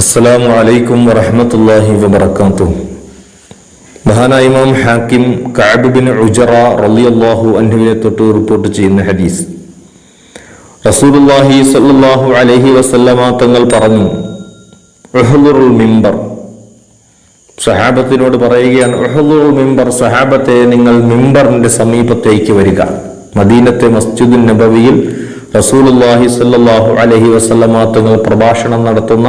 അസ്സലാമു അലൈക്കും വറഹ്മത്തുള്ളാഹി വബറകാതുഹു. മഹാനായ ഇമാം ഹാക്കിം കാബിബിൻ ബിൻ ഉജറ റളിയല്ലാഹു അൻഹുവിനെ തൊട്ട് റിപ്പോർട്ട് ചെയ്യുന്ന ഹദീസ്. റസൂലുള്ളാഹി സ്വല്ലല്ലാഹു അലൈഹി വസല്ലമ തങ്ങൾ പറഞ്ഞു ഉഹ്ദുറുൽ മിമ്പർ സഹാബത്തിനോട് പറയുകയാണ് ഉഹ്ദുറുൽ മിമ്പർ സഹാബത്തെ നിങ്ങൾ മിമ്പറിന്റെ സമീപത്തേക്ക് വരിക. മദീനത്തെ മസ്ജിദുൻ നബവിയിൽ റസൂലുള്ളാഹി സ്വല്ലല്ലാഹു അലൈഹി വസല്ലമ തങ്ങൾ പ്രഭാഷണം നടത്തുന്ന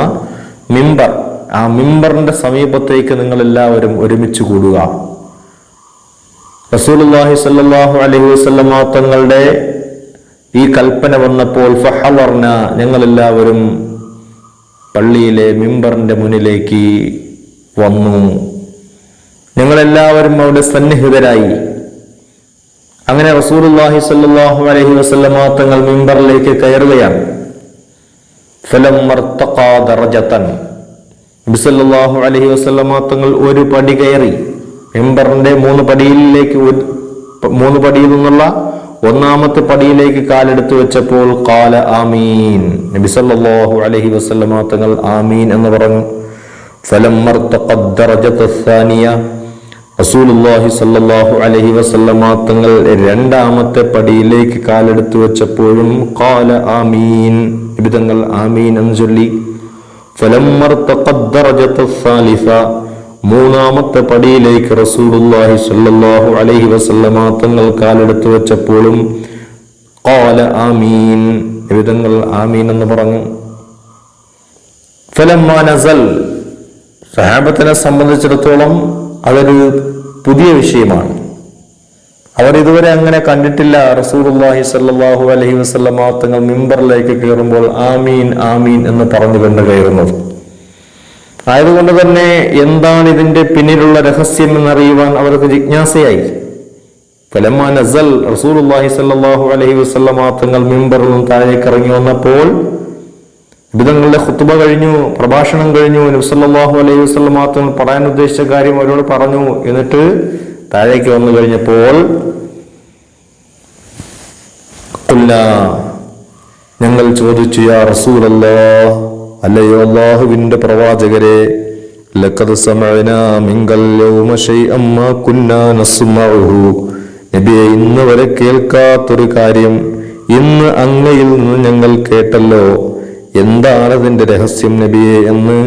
മിമ്പർ. ആ മിമ്പറിന്റെ സമീപത്തേക്ക് നിങ്ങൾ എല്ലാവരും ഒരുമിച്ച് കൂടുക. റസൂലുള്ളാഹി സല്ലാഹു അലഹി വസല്ലമ തങ്ങളുടെ ഈ കൽപ്പന വന്നപ്പോൾ ഫഹവർണ ഞങ്ങൾ എല്ലാവരും പള്ളിയിലെ മിമ്പറിന്റെ മുന്നിലേക്ക് വന്നു. ഞങ്ങളെല്ലാവരും അവിടെ സന്നിഹിതരായി. അങ്ങനെ റസൂലുള്ളാഹി സല്ലാഹു അലൈഹി വസല്ലമ തങ്ങൾ മിമ്പറിലേക്ക് കയറുകയാണ്. ഫലം മർത്തഖാ ദറജതൻ. നബി അലഹി വസല്ലമ തങ്ങൾ ഒരു പടി കയറി മെമ്പറിന്റെ മൂന്ന് പടിയിലേക്ക് മൂന്ന് പടിയിൽ നിന്നുള്ള ഒന്നാമത്തെ പടിയിലേക്ക് കാലെടുത്ത് വെച്ചപ്പോൾ കാല ആമീൻ. നബി അലഹി വസല്ലമ തങ്ങൾ ആമീൻ എന്ന് പറഞ്ഞു. വസല്ലമ തങ്ങൾ രണ്ടാമത്തെ പടിയിലേക്ക് കാലെടുത്ത് വെച്ചപ്പോഴും കാല ആമീൻ. ആമീൻ എന്ന് ചൊല്ലി. മൂന്നാമത്തെ പടിയിലേക്ക് റസൂലുള്ളാഹി സ്വല്ലല്ലാഹു അലൈഹി വസല്ലമ തങ്ങൾ കാലെടുത്തു വെച്ചപ്പോഴും ഖാല ആമീൻ. നബി ആമീൻ എന്ന് പറഞ്ഞു? ഫലമ്മ നസൽ. സഹാബത്തിനെ സംബന്ധിച്ചിടത്തോളം അതൊരു പുതിയ വിഷയമാണ്. അവർ ഇതുവരെ അങ്ങനെ കണ്ടിട്ടില്ല. റസൂലുള്ളാഹി സ്വല്ലല്ലാഹു അലഹി വസല്ലമ തങ്ങൾ മിമ്പറിലേക്ക് കയറുമ്പോൾ ആമീൻ ആമീൻ എന്ന് പറഞ്ഞുകൊണ്ട് കയറുന്നത് ആയതുകൊണ്ട് തന്നെ എന്താണ് ഇതിന്റെ പിന്നിലുള്ള രഹസ്യം എന്നറിയുവാൻ അവർക്ക് ജിജ്ഞാസയായി. ഫലമാ നസൽ റസൂലുള്ളാഹി സ്വല്ലല്ലാഹു അലഹി വസല്ലമ തങ്ങൾ മിമ്പറിൽ നിന്ന് താഴേക്ക് ഇറങ്ങി വന്നപ്പോൾ വിധങ്ങളുടെ ഹുത്തുബ കഴിഞ്ഞു പ്രഭാഷണം കഴിഞ്ഞു. നബ്സല്ലാഹു അലൈഹി വസ്ലം തങ്ങൾ പറയാൻ ഉദ്ദേശിച്ച കാര്യം അവരോട് പറഞ്ഞു. എന്നിട്ട് താഴേക്ക് വന്നു കഴിഞ്ഞപ്പോൾ ഞങ്ങൾ ചോദിച്ചു യാ അല്ലോ അല്ലയോ അള്ളാഹുവിന്റെ പ്രവാചകരെ മിങ്കൽ കുന്നാ ഇന്ന് വരെ കേൾക്കാത്തൊരു കാര്യം ഇന്ന് അങ്ങയിൽ നിന്ന് ഞങ്ങൾ കേട്ടല്ലോ. എന്താണതിന്റെ രഹസ്യം നബിയെ? എന്ന്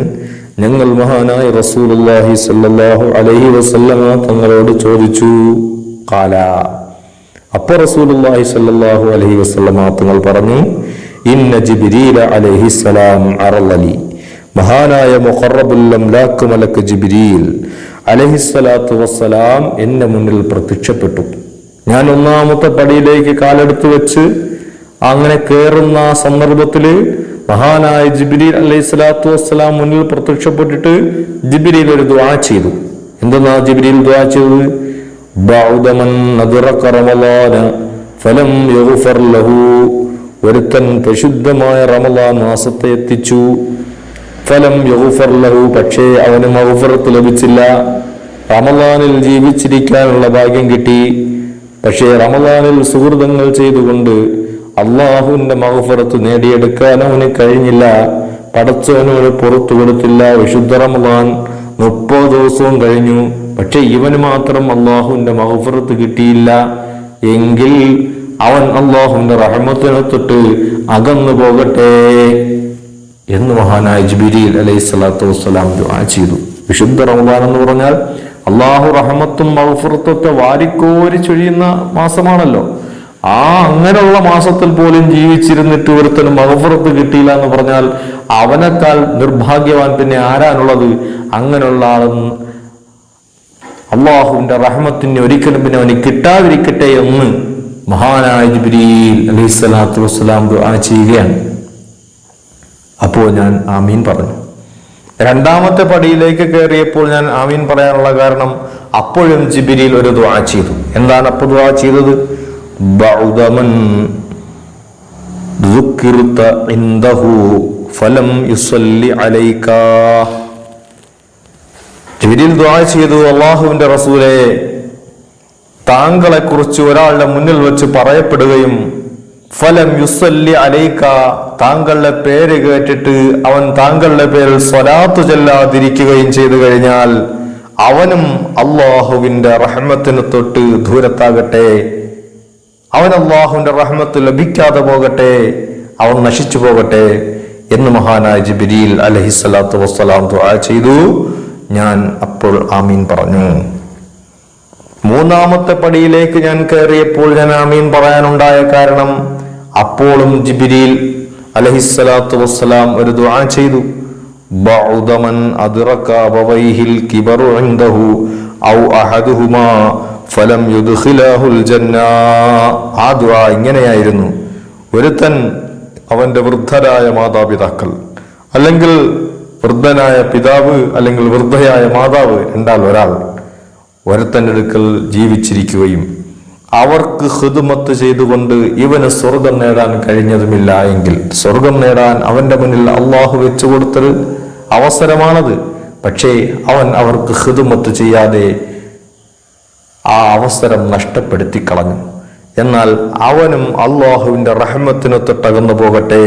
ഞങ്ങൾ മഹാനായ റസൂലുള്ളാഹി സ്വല്ലല്ലാഹു അലൈഹി വസല്ലമ തങ്ങളോട് ചോദിച്ചു. കാല. അപ്പൊ റസൂലുള്ളാഹി സ്വല്ലല്ലാഹു അലഹി വസല്ലമ തങ്ങൾ പറഞ്ഞു ഇന്ന ജിബിരീല അലൈഹി സലാം അറളലി. മഹാനായ മുഖറബുൽ അംലാക്ക് മലക്ക് ജിബ്രീൽ അലൈഹി സ്വലാത്തു വസ്സലാം എന്റെ മുന്നിൽ പ്രത്യക്ഷപ്പെട്ടു. ഞാൻ ഒന്നാമത്തെ പടിയിലേക്ക് കാലെടുത്ത് വെച്ച് അങ്ങനെ കയറുന്ന ആ സന്ദർഭത്തിൽ മഹാനായ ജിബിരിൽ അലൈഹി സ്വലാത്തു വസ്സലാം മുന്നിൽ പ്രത്യക്ഷപ്പെട്ടിട്ട് ജിബിരിയിൽ ഒരു ദ്വാ ചെയ്തു. എന്തെന്നാ ജിബിരിയിൽ ദ്വാ ചെയ്തത്? ഫലം ലഹു. ഒരുത്തൻ പരിശുദ്ധമായ റമളാൻ മാസത്തെ എത്തിച്ചു. ഫലം യഗ്ഫർ ലഹു പക്ഷേ അവന് മഹുഫറത്ത് ലഭിച്ചില്ല. റമളാനിൽ ജീവിച്ചിരിക്കാനുള്ള ഭാഗ്യം കിട്ടി. പക്ഷേ റമദാനിൽ സുഹൃതങ്ങൾ ചെയ്തുകൊണ്ട് അള്ളാഹുവിന്റെ മഹഫറത്ത് നേടിയെടുക്കാൻ അവന് കഴിഞ്ഞില്ല. പടച്ചവനോട് പുറത്തു കൊടുത്തില്ല. വിശുദ്ധ റമദാൻ മുപ്പത് ദിവസവും കഴിഞ്ഞു. പക്ഷെ ഇവന് മാത്രം അള്ളാഹുവിന്റെ മഹഫറത്ത് കിട്ടിയില്ല. എങ്കിൽ അവൻ അള്ളാഹുവിന്റെ റഹമത്തിനെ തൊട്ട് അകന്നു പോകട്ടെ എന്ന് മഹാനായ ജുബിരി അലൈഹി സ്വലാത്തു വസ്സലാം ദുആ ചെയ്തു. വിശുദ്ധ റമദാൻ എന്ന് പറഞ്ഞാൽ അള്ളാഹു റഹമത്തും മഹഫുറത്തൊക്കെ വാരിക്കോരി ചൊഴിയുന്ന മാസമാണല്ലോ. ആ അങ്ങനെയുള്ള മാസത്തിൽ പോലും ജീവിച്ചിരുന്നിട്ട് ഒരുത്തന് മഹഫുറത്ത് കിട്ടിയില്ല എന്ന് പറഞ്ഞാൽ അവനേക്കാൾ നിർഭാഗ്യവാൻ പിന്നെ ആരാനുള്ളത് അങ്ങനെയുള്ള ആളെന്ന് അള്ളാഹുവിന്റെ റഹ്മത്തിന് ഒരിക്കലും പിന്നെ അവന് കിട്ടാതിരിക്കട്ടെ എന്ന് മഹാനായ ജിബ്രീൽ അലൈഹി സ്വലാത്തു വസ്സലാം ദുആ ചെയ്യുകയാണ്. അപ്പോൾ ഞാൻ ആമീൻ പറഞ്ഞു. രണ്ടാമത്തെ പടിയിലേക്ക് കയറിയപ്പോൾ ഞാൻ ആമീൻ പറയാനുള്ള കാരണം അപ്പോഴും ജിബിരിയിൽ ഒരു ദ്വാ ചെയ്തു. എന്താണ് അപ്പോൾ ദ്വാ ചെയ്തത്? ഫലം യുസല്ലി അലൈക്ക ജിബിരിൽ ദ്വാ ചെയ്തു അള്ളാഹുവിന്റെ റസൂലെ താങ്കളെ കുറിച്ച് ഒരാളുടെ മുന്നിൽ വെച്ച് പറയപ്പെടുകയും ഫലം യുസല്ലി അലൈക്ക താങ്കളുടെ പേര് കേട്ടിട്ട് അവൻ താങ്കളുടെ പേരിൽ സ്വലാത്തു ചെല്ലാതിരിക്കുകയും ചെയ്തു കഴിഞ്ഞാൽ അവനും അള്ളാഹുവിന്റെ റഹ്മത്തിന് തൊട്ട് ദൂരത്താകട്ടെ. അവൻ അള്ളാഹുവിന്റെ റഹ്മത്ത് ലഭിക്കാതെ പോകട്ടെ അവൻ നശിച്ചു പോകട്ടെ എന്ന് മഹാനായ ജിബിരിയിൽ അലഹിസ്സലാത്തു വസ്സലാം ദുആ ചെയ്തു. ഞാൻ അപ്പോൾ ആമീൻ പറഞ്ഞു. മൂന്നാമത്തെ പടിയിലേക്ക് ഞാൻ കയറിയപ്പോൾ ഞാൻ ആമീൻ പറയാനുണ്ടായ കാരണം അപ്പോഴും ജിബിരിയിൽ അലഹിസ്സലാത്തു വസ്സലാം ഒരു ദുആ ചെയ്തു. ബൗദമൻ അദ്റക അബവൈഹിൽ കിബറു ഇൻദഹു ഔ അഹദുഹുമാ ഫലം യുദുഹിലാഹുൽ ജന്ന ആ ദുആ ഇങ്ങനെയായിരുന്നു. ഒരുത്തൻ അവന്റെ വൃദ്ധരായ മാതാപിതാക്കൾ അല്ലെങ്കിൽ വൃദ്ധനായ പിതാവ് അല്ലെങ്കിൽ വൃദ്ധയായ മാതാവ് രണ്ടാൽ ഒരാൾ ഒരുത്തന്റെ അടുക്കൽ ജീവിച്ചിരിക്കുകയും അവർക്ക് ഹൃദുമത്ത് ചെയ്തുകൊണ്ട് ഇവന് സ്വർഗം നേടാൻ കഴിഞ്ഞതുമില്ല എങ്കിൽ സ്വർഗം നേടാൻ അവന്റെ മുന്നിൽ അള്ളാഹു വെച്ചു കൊടുത്തൊരു അവസരമാണത്. പക്ഷേ അവൻ അവർക്ക് ഹൃദുമത്ത് ചെയ്യാതെ ആ അവസരം നഷ്ടപ്പെടുത്തി കളഞ്ഞു എന്നാൽ അവനും അള്ളാഹുവിന്റെ റഹ്മത്തിന് തൊട്ടകന്നു പോകട്ടെ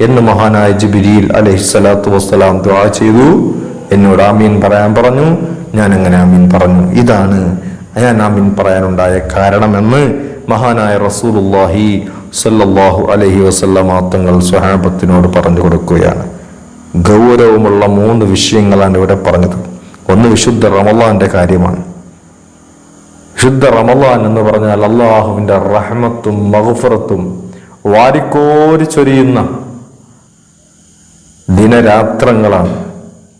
എന്ന് മഹാനായ ജിബിരിയിൽ അലൈഹി സ്വലാത്തു വസ്സലാം ദ്വാ ചെയ്തു. എന്നോട് ആമീൻ പറയാൻ പറഞ്ഞു. ഞാൻ അങ്ങനെ ആമീൻ പറഞ്ഞു. ഇതാണ് ഞാൻ ആമീൻ പറയാനുണ്ടായ കാരണമെന്ന് മഹാനായ റസൂലുള്ളാഹി സല്ലല്ലാഹു അലഹി വസല്ലമ തങ്ങൾ സ്വഹാബത്തിനോട് പറഞ്ഞു കൊടുക്കുകയാണ്. ഗൗരവമുള്ള മൂന്ന് വിഷയങ്ങളാണ് ഇവിടെ പറഞ്ഞത്. ഒന്ന് വിശുദ്ധ റമള്ളാന്റെ കാര്യമാണ്. ശുദ്ധ റമലാൻ എന്ന് പറഞ്ഞാൽ അള്ളാഹുവിന്റെ റഹ്മത്തും മഹുഫറത്തും വാരിക്കോരി ചൊരിയുന്ന ദിനരാത്രങ്ങളാണ്.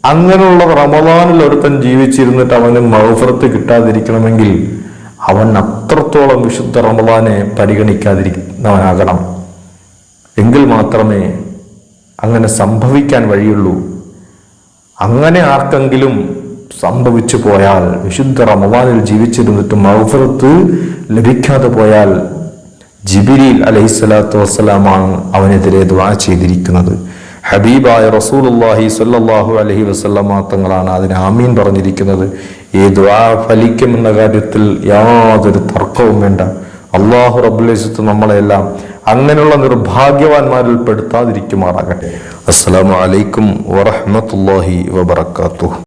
അങ്ങനെയുള്ള റമലാനിൽ ഒരുത്തൻ ജീവിച്ചിരുന്നിട്ട് അവന് മഹുഫറത്ത് കിട്ടാതിരിക്കണമെങ്കിൽ അവൻ അത്രത്തോളം വിശുദ്ധ റമലാനെ പരിഗണിക്കാതിരിക്കുന്നവനാകണം. എങ്കിൽ മാത്രമേ അങ്ങനെ സംഭവിക്കാൻ വഴിയുള്ളൂ. അങ്ങനെ ആർക്കെങ്കിലും സംഭവിച്ചു പോയാൽ വിശുദ്ധ റമവാനിൽ ജീവിച്ചിരുന്നിട്ട് മൗഫറത്ത് ലഭിക്കാതെ പോയാൽ ജിബിരിൽ അലൈഹിസ്സലാത്തു വസ്സലാമാണ് അവനെതിരെ ദുആ ചെയ്തിരിക്കുന്നത്. ഹബീബായ റസൂലുള്ളാഹി സ്വല്ലല്ലാഹു അലൈഹി വസല്ലമ തങ്ങളാണ് അതിന് ആമീൻ പറഞ്ഞിരിക്കുന്നത്. ഈ ദുആ ഫലിക്കുമെന്ന കാര്യത്തിൽ യാതൊരു തർക്കവും വേണ്ട. അള്ളാഹു റബുലിസത്ത് നമ്മളെല്ലാം അങ്ങനെയുള്ള നിർഭാഗ്യവാന്മാരിൽ പെടുത്താതിരിക്കുമാറാകട്ടെ അസ്സലാമു അലൈക്കും വറഹ്മത്തുള്ളാഹി വബറകാതുഹു.